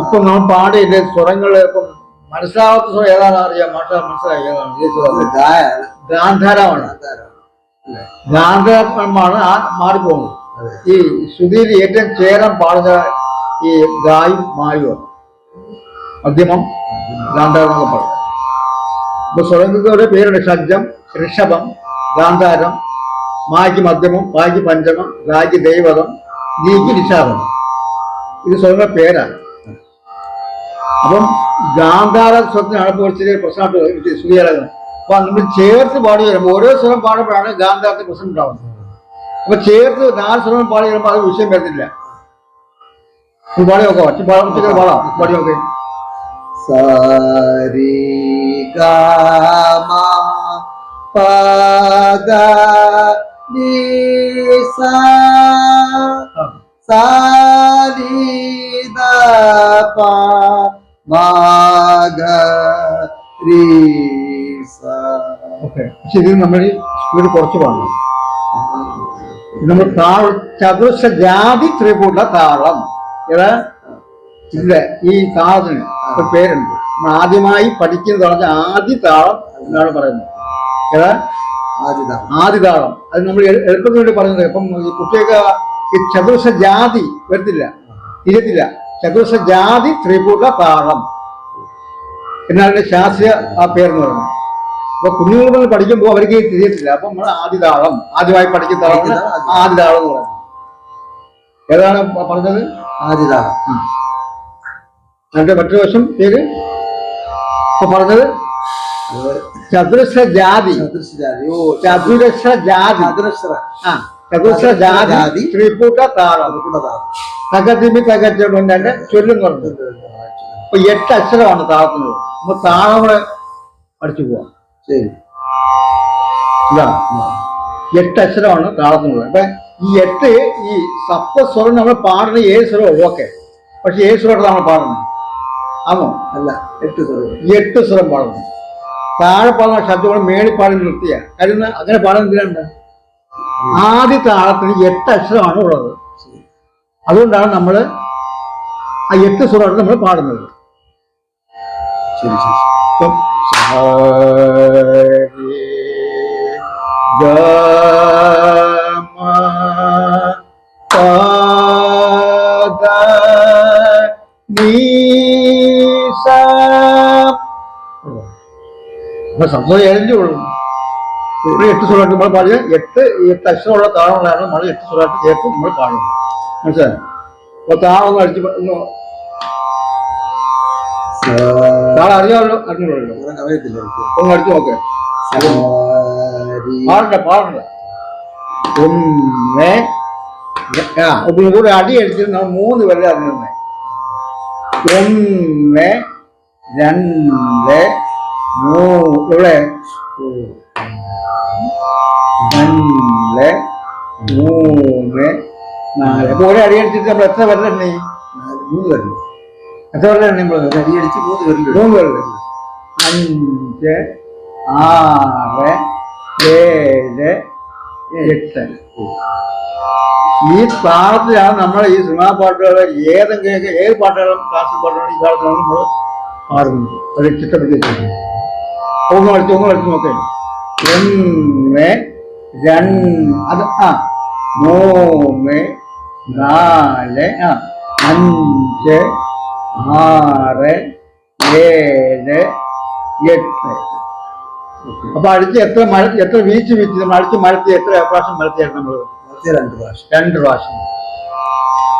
ഇപ്പൊ നമ്മൾ പാടിയില്ലേ സ്വരങ്ങൾ ഇപ്പം മനസ്സിലാവാത്ത സ്വരം ഏതാണെന്ന് അറിയാം? മാഷ മനസ്സിലായി ഏതാണ്? ഈ സ്വരം. ഗായാണ് ഗാന്ധാരമാണ്? ഗാന്ധാരമാണ് ആ മാറിപ്പോകുന്നത്. ഈ ശ്രുതിയിൽ ഏറ്റവും ചേരം പാടുന്ന ഈ ഗായും മായുമാണ് മധ്യമം ഗാന്ധാരം എന്നൊക്കെ പറയും. ഇപ്പൊ സ്വരങ്ങളുടെ പേരുണ്ട് ഷഡ്ജം ഋഷഭം ഗാന്ധാരം മായ്ക്ക് മധ്യമം പായ്ക്ക് പഞ്ചമം ഗായ്ക്ക് ദൈവതം ഗീക്ക് നിഷാദം ഇത് സ്വരങ്ങളുടെ പേരാണ്. അപ്പം ഗാന്ധാര സ്വത്തിനാണ് ഇപ്പോൾ ഇച്ചിരി പ്രശ്നമായിട്ട് ശ്രീകരണം അപ്പൊ നമ്മൾ ചേർത്ത് പാടി വരുമ്പോൾ ഓരോ സ്വരം പാടുമ്പോഴാണ് ഗാന്ധാരത്തിന് പ്രശ്നം ഉണ്ടാവുന്നത്. അപ്പൊ ചേർത്ത് നാല് സ്വരം പാടി വരുമ്പോൾ അത് വിഷയം വരുന്നില്ല. പാടി നോക്കാം ഒറ്റ പാടാം ഒറ്റ പാടാം പാടി നോക്കേ സാരി പദ സാരി ദ പ ഓക്കെ. പക്ഷെ ഇത് നമ്മൾ ഇവിടെ കുറച്ച് ഇത് നമ്മൾ താഴ് ചതുർശ ജാതി ത്രികൂട താളം. ഏതാ? ഇല്ല ഈ താളത്തിന് ഒരു പേരുണ്ട്. നമ്മൾ ആദ്യമായി പഠിക്കുന്നത് പറഞ്ഞ ആദ്യ താളം എന്നാണ് പറയുന്നത്. ഏതാ? ആദ്യ താളം. അത് നമ്മൾ എളുപ്പത്തിനുവേണ്ടി എളുപ്പത്തിന് വേണ്ടി പറയുന്നത് ഇപ്പം ഈ കുട്ടിയൊക്കെ ഈ ചതുർശ ജാതി വരത്തില്ല. തിരിയത്തില്ല ചതുർശ ജാതി ത്രിപുട താളം എന്നാണ് ശാസ്ത്രീയ ആ പേരെന്ന് പറയുന്നത്. അപ്പൊ കുഞ്ഞുങ്ങൾ മുതൽ പഠിക്കുമ്പോൾ അവർക്ക് തിരിയത്തില്ല. അപ്പൊ നമ്മൾ ആദ്യ താളം ആദ്യമായി പഠിക്കുന്ന താളമാണ് ആദ്യ താളം എന്ന് പറയുന്നത്. ഏതാണ് പറഞ്ഞത്? ആദിതാളം. അതിന്റെ മറ്റൊരു വശം പേര് അപ്പൊ പറഞ്ഞത് ചതുരശ്ര ജാതി. ഓ ചതുരശ്ര ജാതി. ചതുരശ്ര ആ. ജാതി ജാതി. ത്രിപുട്ട താളം. തകതിമി തകച്ചുകൊണ്ട് ചൊല്ലും ചൊല്ലുന്നുണ്ട്. എട്ട് അക്ഷരമാണ് താളത്തിനുള്ളത് അപ്പൊ താളങ്ങളെ അടിച്ചു പോവാം. ശരി. ഇതാ എട്ട് അക്ഷരമാണ് താളത്തിനുള്ളത് അപ്പൊ ഈ എട്ട് ഈ സപ്തസ്വരം നമ്മൾ പാടുന്ന ഏഴ് സ്വരം ഓക്കെ. പക്ഷെ ഏഴ് സ്വരം നമ്മൾ പാടുന്നത് ആണോ? അല്ല എട്ട് സ്വരം എട്ട് സ്വരം പാടുന്നു. താഴെ പാടുന്ന ശബ്ദങ്ങൾ മേളി പാടി നിർത്തിയ. കാര്യം അങ്ങനെ പാടാൻ എന്തിനാണ് ആദ്യ താളത്തിന് എട്ട് അക്ഷരമാണ് ഉള്ളത്. അതുകൊണ്ടാണ് നമ്മൾ ആ എട്ട് സ്വരമാണ് നമ്മൾ പാടുന്നത്. ശരി ശരി. ഇപ്പം സംഭവം ഏഴല്ലേ ഉള്ളൂ. ഇവിടെ എട്ട് സുറാട്ട് നമ്മൾ പാടിയ എട്ട് എട്ട് അക്ഷരമുള്ള താളങ്ങളാണ് നമ്മൾ എട്ട് സുറാട്ട് ചേർത്ത് നമ്മൾ പാടുന്നത്. മനസ്സിലായി? അപ്പൊ താളം ഒന്ന് അടിച്ച് ഒന്ന് താളം അറിയാമല്ലോ? അറിഞ്ഞോളൂ അങ്ങനെ അറിയത്തില്ല. ഒന്ന് അടിച്ചു നോക്കേ. പാടണ്ട പാടണ്ട. ഒന്ന്. ആ ഒന്നും കൂടെ അടി അടിച്ചിട്ട് നമ്മൾ മൂന്ന് പേരെ അറിഞ്ഞിരുന്നേ ഒന്ന് രണ്ട് മൂന്ന് ഇവിടെ. രണ്ട് മൂന്ന് നാല്. അപ്പൊ ഒരേ അടി അടിച്ചിട്ട് നമ്മൾ എത്ര നാല് മൂന്ന് പേരുണ്ട് എത്ര പേരുടെ എണ്ണി നമ്മൾ? അടി അടിച്ച് മൂന്ന് പേരുണ്ട് മൂന്ന് പേരുടെ അഞ്ച് ആറ് ഏഴ് എട്ട്. ഈ താളത്തിലാണ് നമ്മൾ ഈ സിനിമാ പാട്ടുകൾ ഏതെങ്കിലും ഏത് പാട്ടുകളും ക്ലാസിക് പാട്ടുകളും ഈ താളത്തിലാണ് നമ്മൾ പാടുന്നത് ഒരു ചിട്ടപ്പെടുത്തി തോന്നുന്നു കളിച്ച് ഒന്ന് കളിച്ച് നോക്കേ. ഒന്ന് രണ്ട് ആ. മൂന്ന് നാല് ആ. അഞ്ച് ആറ് ഏഴ് എട്ട്. അപ്പൊ അടിച്ച് എത്ര മഴ എത്ര വീഴ്ച വീഴ്ച നമ്മൾ അടിച്ച് മഴത്തി എത്ര പ്രാവശ്യം മഴത്തിയായിരുന്നു നമ്മൾ? രണ്ട് പ്രാവശ്യം. രണ്ട് പ്രാവശ്യം.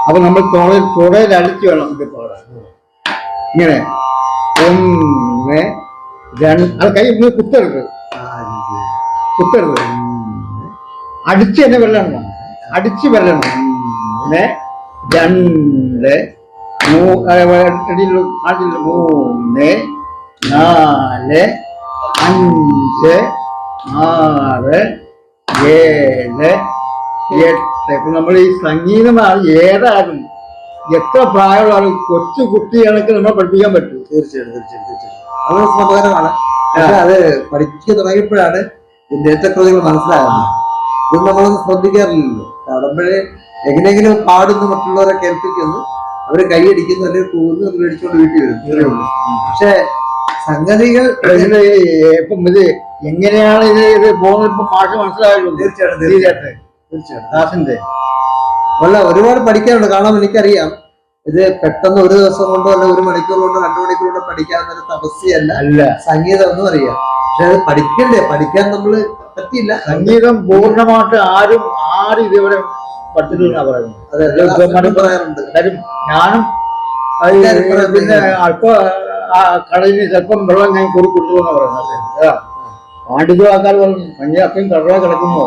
അപ്പൊ നമ്മൾ തുടയിൽ തുടയിൽ അടിച്ചു വേണം ഇത് പാടാൻ ഇങ്ങനെ. ഒന്ന് രണ്ട് അത് കൈ കുത്തരുത്. കുത്തരുത് അടിച്ച് തന്നെ വെള്ളം അടിച്ച് വെള്ളം പിന്നെ രണ്ട് മൂന്ന് നാല് അഞ്ച് ആറ് ഏഴ് എട്ട്. ഇപ്പൊ നമ്മൾ ഈ സംഗീതമാണ് ഏതായാലും എത്ര പ്രായമുള്ള ആൾ കൊച്ചു കുട്ടികൾക്ക് നമ്മൾ പഠിപ്പിക്കാൻ പറ്റും. തീർച്ചയായിട്ടും തീർച്ചയായിട്ടും തീർച്ചയായിട്ടും. അത് പക്ഷെ അത് പഠിക്കാൻ തുടങ്ങിയപ്പോഴാണ് ഏറ്റക്കുറച്ചുകൾ മനസ്സിലാകുന്നു ഇത് നമ്മളൊന്നും ശ്രദ്ധിക്കാറില്ലല്ലോ. പാടുമ്പോഴേ എങ്ങനെയെങ്കിലും പാടുന്നു മറ്റുള്ളവരെ കേൾപ്പിക്കുന്നു. അവർ കൈയടിക്കുന്നു അല്ലെങ്കിൽ പോകുന്നു അത് മേടിച്ചോണ്ട് വീട്ടിൽ വരും. പക്ഷെ സംഗതികൾ ഇപ്പം ഇത് എങ്ങനെയാണ് ഇത് ഇത് പോകുന്നത് ഇപ്പൊ പാട്ട് മനസ്സിലായല്ലോ. തീർച്ചയായിട്ടും തീർച്ചയായിട്ടും. തീർച്ചയായിട്ടും. ദാസിന്റെ. അല്ല ഒരുപാട് പഠിക്കാനുണ്ട്. കാരണം എനിക്കറിയാം. ഇത് പെട്ടെന്ന് ഒരു ദിവസം കൊണ്ടോ അല്ല ഒരു മണിക്കൂർ കൊണ്ടോ രണ്ടു മണിക്കൂർ കൊണ്ടോ പഠിക്കാവുന്ന തപസ്യല്ല അല്ല. സംഗീതം എന്ന് അറിയാം പക്ഷെ അത് പഠിക്കണ്ടേ? പഠിക്കാൻ നമ്മൾ പറ്റിയില്ല. സംഗീതം പൂർണമായിട്ട് ആരും ആരും ഇതുവരെ പഠിച്ചിട്ടില്ല പറയുന്നത്. പറയാറുണ്ട്. ഞാനും പിന്നെ അല്പ ആ കടലിൽ ചിലപ്പം വെള്ളം ഞാൻ കൂടി കൊടുത്തുവെന്ന് പറയുന്നത്. പാണ്ഡിത്യ ആൾക്കാർ പറഞ്ഞു ഭയങ്കര അപ്പം കടല കിടക്കുന്നു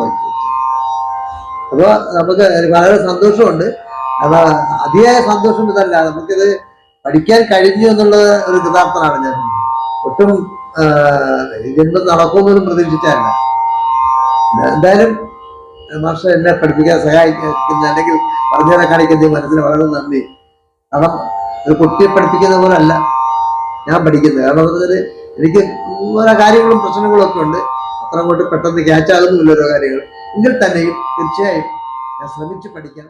അപ്പൊ നമുക്ക് വളരെ സന്തോഷമുണ്ട്. അതിയായ സന്തോഷം ഇതല്ല. നമുക്കിത് പഠിക്കാൻ കഴിഞ്ഞു എന്നുള്ള ഒരു കൃതാർത്ഥനാണ് ഞാൻ. ഒട്ടും ആ, ഇതൊന്നും നടക്കുമെന്നൊന്നും പ്രതീക്ഷിച്ചല്ല എന്തായാലും മാഷ എന്നെ പഠിപ്പിക്കാൻ സഹായിക്കുന്ന അല്ലെങ്കിൽ പറഞ്ഞു തരാൻ കാണിക്കുന്ന മനസ്സിന് വളരെ നന്ദി. കാരണം ഒരു കുട്ടിയെ പഠിപ്പിക്കുന്ന പോലെ അല്ല ഞാൻ പഠിക്കുന്നത്. കാരണം എന്ന് പറഞ്ഞാൽ എനിക്ക് ഓരോ കാര്യങ്ങളും പ്രശ്നങ്ങളും ഒക്കെ ഉണ്ട്. അത്ര അങ്ങോട്ട് പെട്ടെന്ന് ക്യാച്ച് ആകുന്നില്ല ഓരോ കാര്യങ്ങൾ എങ്കിൽ തന്നെയും തീർച്ചയായും ഞാൻ ശ്രമിച്ച് പഠിക്കാൻ